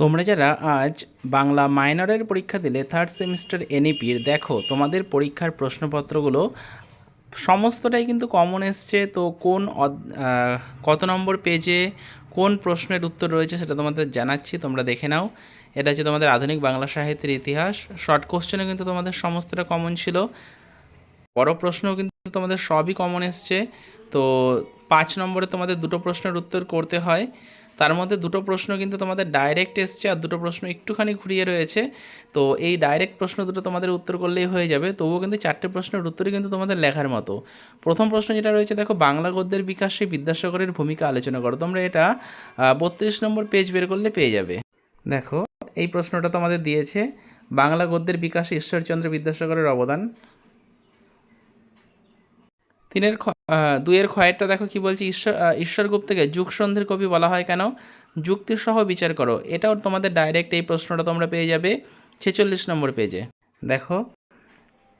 তোমরা যারা আজ বাংলা মাইনরের পরীক্ষা দিলে থার্ড সেমিস্টার এনইপির দেখো তোমাদের পরীক্ষার প্রশ্নপত্রগুলো সমস্তটাই কিন্তু কমন এসছে। তো কোন কত নম্বর পেজে কোন প্রশ্নের উত্তর রয়েছে সেটা তোমাদের জানাচ্ছি, তোমরা দেখে নাও। এটা হচ্ছে তোমাদের আধুনিক বাংলা সাহিত্যের ইতিহাস। শর্ট কোশ্চেনে কিন্তু তোমাদের সমস্তটা কমন ছিল। বড় প্রশ্নও কিন্তু তোমাদের সবই কমন এসছে। তো পাঁচ নম্বরে তোমাদের দুটো প্রশ্নের উত্তর করতে হয়। তার মধ্যে দুটো প্রশ্ন কিন্তু তোমাদের ডাইরেক্ট এসছে আর দুটো প্রশ্ন একটুখানি ঘুরিয়ে রয়েছে। তো এই ডাইরেক্ট প্রশ্ন দুটো তোমাদের উত্তর করলেই হয়ে যাবে। তবুও কিন্তু চারটে প্রশ্নের উত্তরই কিন্তু তোমাদের লেখার মতো। প্রথম প্রশ্ন যেটা রয়েছে, দেখো, বাংলা গদ্যের বিকাশে বিদ্যাসাগরের ভূমিকা আলোচনা করো। তোমরা এটা বত্রিশ নম্বর পেজ বের করলে পেয়ে যাবে। দেখো, এই প্রশ্নটা তোমাদের দিয়েছে, বাংলা গদ্যের বিকাশে ঈশ্বরচন্দ্র বিদ্যাসাগরের অবদান। তিনের খ- আহ, দুইয়ের ক্ষয়েরটা দেখো কি বলছে? ঈশ্বর ঈশ্বরগুপ্তকে যুগসন্ধির কবি বলা হয় কেন? যুক্তিসহ বিচার করো। এটাও তোমাদের ডাইরেক্ট এই প্রশ্নটা তোমরা পেয়ে যাবে ছেচল্লিশ নম্বর পেজে দেখো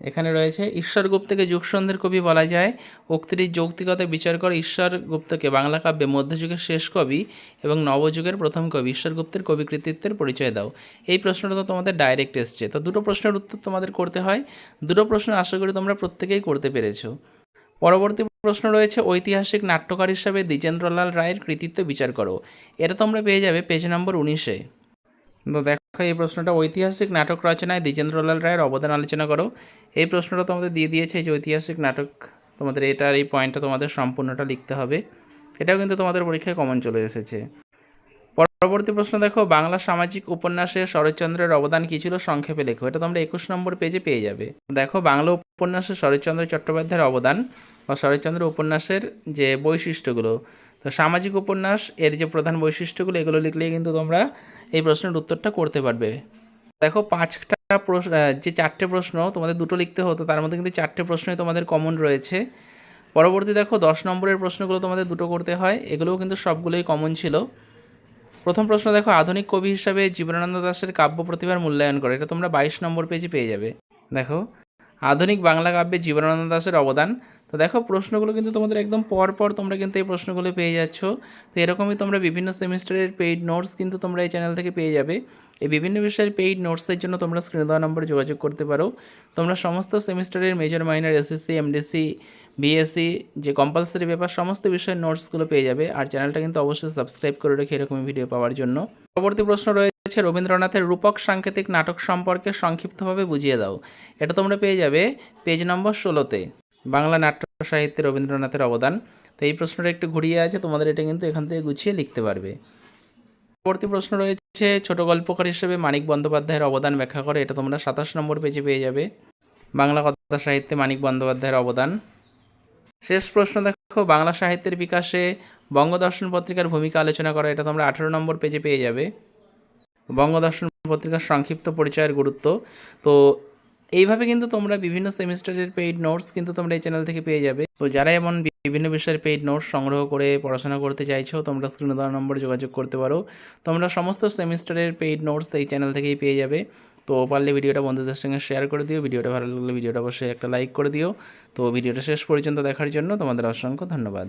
এখানে রয়েছে ঈশ্বরগুপ্তকে যুগসন্ধির কবি বলা যায়। উক্তির যৌক্তিকতা বিচার করে ঈশ্বরগুপ্তকে। বাংলা কাব্যে মধ্যযুগের শেষ কবি এবং নবযুগের প্রথম কবি। ঈশ্বরগুপ্তের কবি কৃতিত্বের পরিচয় দাও। এই প্রশ্নটা তো তোমাদের ডাইরেক্ট এসছে। তো দুটো প্রশ্নের উত্তর তোমাদের করতে হয়। দুটো প্রশ্ন আশা করি তোমরা প্রত্যেকেই করতে পেরেছ। পরবর্তী প্রশ্ন রয়েছে, ঐতিহাসিক নাট্যকার হিসাবে দ্বিজেন্দ্রলাল রায়ের কৃতিত্ব বিচার করো। এটা তোমরা পেয়ে যাবে পেজ নম্বর উনিশে। তো দেখো, এই প্রশ্নটা, ঐতিহাসিক নাটক রচনায় দ্বিজেন্দ্রলাল রায়ের অবদান আলোচনা করো। এই প্রশ্নটা তোমাদের দিয়ে দিয়েছে যে ঐতিহাসিক নাটক, তোমাদের এটার এই পয়েন্টটা তোমাদের সম্পূর্ণটা লিখতে হবে। এটাও কিন্তু তোমাদের পরীক্ষায় কমন চলে এসেছে। পরবর্তী প্রশ্ন দেখো, বাংলা সামাজিক উপন্যাসে শরৎচন্দ্রের অবদান কী ছিল? সংক্ষেপে লেখো, এটা তোমরা একুশ নম্বর পেজে পেয়ে যাবে। দেখো, বাংলা উপন্যাসে শরৎচন্দ্র চট্টোপাধ্যায়ের অবদান বা শরৎচন্দ্র উপন্যাসের যে বৈশিষ্ট্যগুলো। তো সামাজিক উপন্যাস এর যে প্রধান বৈশিষ্ট্যগুলো, এগুলো লিখলেই কিন্তু তোমরা এই প্রশ্নের উত্তরটা করতে পারবে। দেখো, পাঁচটা প্রশ্ন যে চারটে প্রশ্ন, তোমাদের দুটো লিখতে হতো, তার মধ্যে কিন্তু চারটে প্রশ্নই তোমাদের কমন রয়েছে। পরবর্তী দেখো, দশ নম্বরের প্রশ্নগুলো তোমাদের দুটো করতে হয়, এগুলোও কিন্তু সবগুলোই কমন ছিল। প্রথম প্রশ্ন দেখো, আধুনিক কবি হিসাবে জীবনানন্দ দাশের কাব্য প্রতিভার মূল্যায়ন করে। এটা তোমরা বাইশ নম্বর পেজে পেয়ে যাবে। দেখো, আধুনিক বাংলা কাব্যে জীবনানন্দ দাশের অবদান। তো দেখো, প্রশ্নগুলো কিন্তু তোমাদের একদম পর পর তোমরা কিন্তু এই প্রশ্নগুলো পেয়ে যাচ্ছ। তো এরকমই তোমরা বিভিন্ন সেমিস্টারের পেইড নোটস কিন্তু তোমরা এই চ্যানেল থেকে পেয়ে যাবে। এই বিভিন্ন বিষয়ের পেইড নোটসের জন্য তোমরা স্ক্রিনে দেওয়া নম্বরে যোগাযোগ করতে পারো। তোমরা সমস্ত সেমিস্টারের major minor SSC MDC BSC যে কম্পালসারি পেপার সমস্ত বিষয়ের নোটসগুলো পেয়ে যাবে। আর চ্যানেলটা কিন্তু অবশ্যই সাবস্ক্রাইব করে রেখে এরকমই ভিডিও পাওয়ার জন্য। পরবর্তী প্রশ্ন রয়েছে, রবীন্দ্রনাথের রূপক সাংকেতিক নাটক সম্পর্কে সংক্ষিপ্তভাবে বুঝিয়ে দাও। এটা তোমরা পেয়ে যাবে পেজ নম্বর ষোলোতে বাংলা নাট্য সাহিত্যে রবীন্দ্রনাথের অবদান। তো এই প্রশ্নটা একটু ঘুরিয়ে আছে, তোমাদের এটা কিন্তু এখান থেকে গুছিয়ে লিখতে পারবে। পরবর্তী প্রশ্ন রয়েছে ছোট গল্পকার হিসেবে মানিক বন্দ্যোপাধ্যায়ের অবদান ব্যাখ্যা করে। এটা তোমরা সাতাশ নম্বর পেজে পেয়ে যাবে। বাংলা কথা সাহিত্যে মানিক বন্দ্যোপাধ্যায়ের অবদান। শেষ প্রশ্ন দেখো, বাংলা সাহিত্যের বিকাশে বঙ্গদর্শন পত্রিকার ভূমিকা আলোচনা করা, এটা তোমরা আঠেরো নম্বর পেজে পেয়ে যাবে। বঙ্গদর্শন পত্রিকার সংক্ষিপ্ত পরিচয়ের গুরুত্ব। তো এইভাবে কিন্তু তোমরা বিভিন্ন সেমিস্টারের পেইড নোটস কিন্তু তোমরা এই চ্যানেল থেকে পেয়ে যাবে। তো যারা এমন বিভিন্ন বিষয়ের পেইড নোটস সংগ্রহ করে পড়াশোনা করতে চাইছো, তোমরা স্ক্রিনে দেওয়া নম্বরে যোগাযোগ করতে পারো। তোমরা সমস্ত সেমিস্টারের পেইড নোটস এই চ্যানেল থেকেই পেয়ে যাবে। তো পারলে ভিডিওটা বন্ধুদের সঙ্গে শেয়ার করে দিও, ভিডিওটা ভালো লাগলে ভিডিওটা অবশ্যই একটা লাইক করে দিও। তো ভিডিওটা শেষ পর্যন্ত দেখার জন্য তোমাদের অসংখ্য ধন্যবাদ।